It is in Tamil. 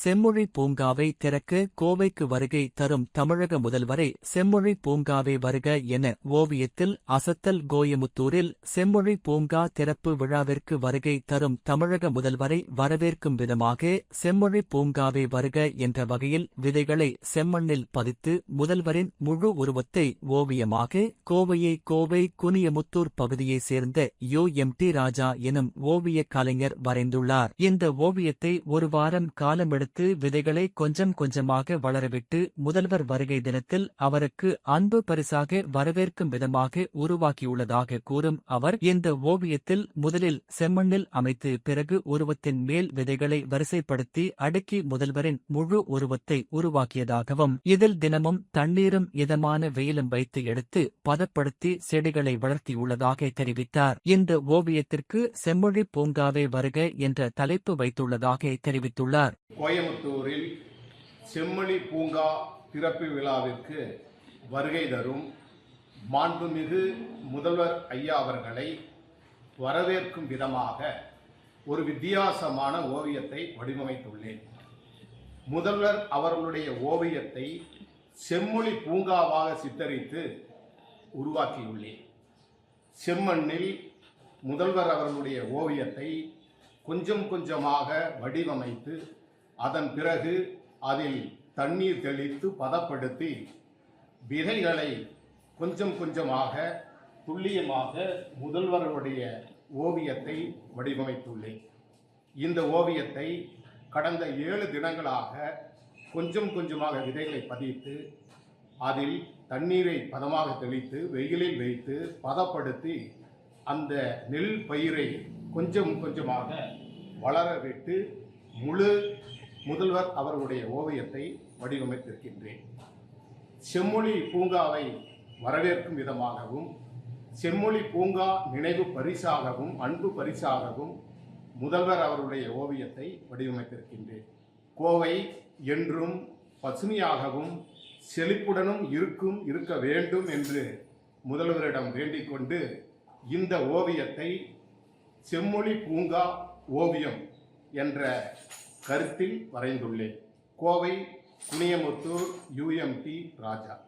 செம்மொழி பூங்காவை திறக்க கோவைக்கு வருகை தரும் தமிழக முதல்வரை செம்மொழி பூங்காவே வருக என ஓவியத்தில் அசத்தல் கோயமுத்தூரில் செம்மொழி பூங்கா திறப்பு விழாவிற்கு வருகை தரும் தமிழக முதல்வரை வரவேற்கும் விதமாக செம்மொழி பூங்காவே வருக என்ற வகையில் விதைகளை செம்மண்ணில் பதித்து முதல்வரின் முழு உருவத்தை ஓவியமாக கோவையை கோவை குனியமுத்தூர் பகுதியைச் சேர்ந்த யோ எம் டி ராஜா எனும் ஓவிய கலைஞர் வரைந்துள்ளார். இந்த ஓவியத்தை ஒரு வாரம் காலமெடுத்து விதைகளை கொஞ்சம் கொஞ்சமாக வளரவிட்டு முதல்வர் வருகை தினத்தில் அவருக்கு அன்பு பரிசாக வரவேற்கும் விதமாக உருவாக்கியுள்ளதாக கூறும் அவர் இந்த ஓவியத்தில் முதலில் செம்மண்ணில் அமைத்து பிறகு உருவத்தின் மேல் விதைகளை வரிசைப்படுத்தி அடுக்கி முதல்வரின் முழு உருவத்தை உருவாக்கியதாகவும் இதில் தினமும் தண்ணீரும் இதமான வெயிலும் வைத்து எடுத்து பதப்படுத்தி செடிகளை வளர்த்தியுள்ளதாக தெரிவித்தார். இந்த ஓவியத்திற்கு செம்மொழி பூங்காவே வருக என்ற தலைப்பு வைத்துள்ளதாக தெரிவித்துள்ளார். கோயம்புத்தூரில் செம்மொழி பூங்கா திறப்பு விழாவிற்கு வருகை தரும் மாண்புமிகு முதல்வர் ஐயா அவர்களை வரவேற்கும் விதமாக ஒரு வித்தியாசமான ஓவியத்தை வடிவமைத்துள்ளேன். முதல்வர் அவர்களுடைய ஓவியத்தை செம்மொழி பூங்காவாக சித்தரித்து உருவாக்கியுள்ளேன். செம்மண்ணில் முதல்வர் அவர்களுடைய ஓவியத்தை கொஞ்சம் கொஞ்சமாக வடிவமைத்து அதன் பிறகு அதில் தண்ணீர் தெளித்து பதப்படுத்தி விதைகளை கொஞ்சம் கொஞ்சமாக துல்லியமாக முதல்வர்களுடைய ஓவியத்தை வடிவமைத்துள்ளேன். இந்த ஓவியத்தை கடந்த ஏழு தினங்களாக கொஞ்சம் கொஞ்சமாக விதைகளை பதித்து அதில் தண்ணீரை பதமாக தெளித்து வெயிலில் வைத்து பதப்படுத்தி அந்த நெல் பயிரை கொஞ்சம் கொஞ்சமாக வளர விட்டு முழு முதல்வர் அவர்களுடைய ஓவியத்தை வடிவமைத்திருக்கின்றேன். செம்மொழி பூங்காவை வரவேற்கும் விதமாகவும் செம்மொழி பூங்கா நினைவு பரிசாகவும் அன்பு பரிசாகவும் முதல்வர் அவருடைய ஓவியத்தை வடிவமைத்திருக்கின்றேன். கோவை என்றும் பசுமையாகவும் செழிப்புடனும் இருக்கும் இருக்க வேண்டும் என்று முதல்வரிடம் வேண்டிக் கொண்டு இந்த ஓவியத்தை செம்மொழி பூங்கா ஓவியம் என்ற கருத்தில் வரைந்துள்ளேன். கோவை குனியமுத்தூர் யுஎம்டி ராஜா.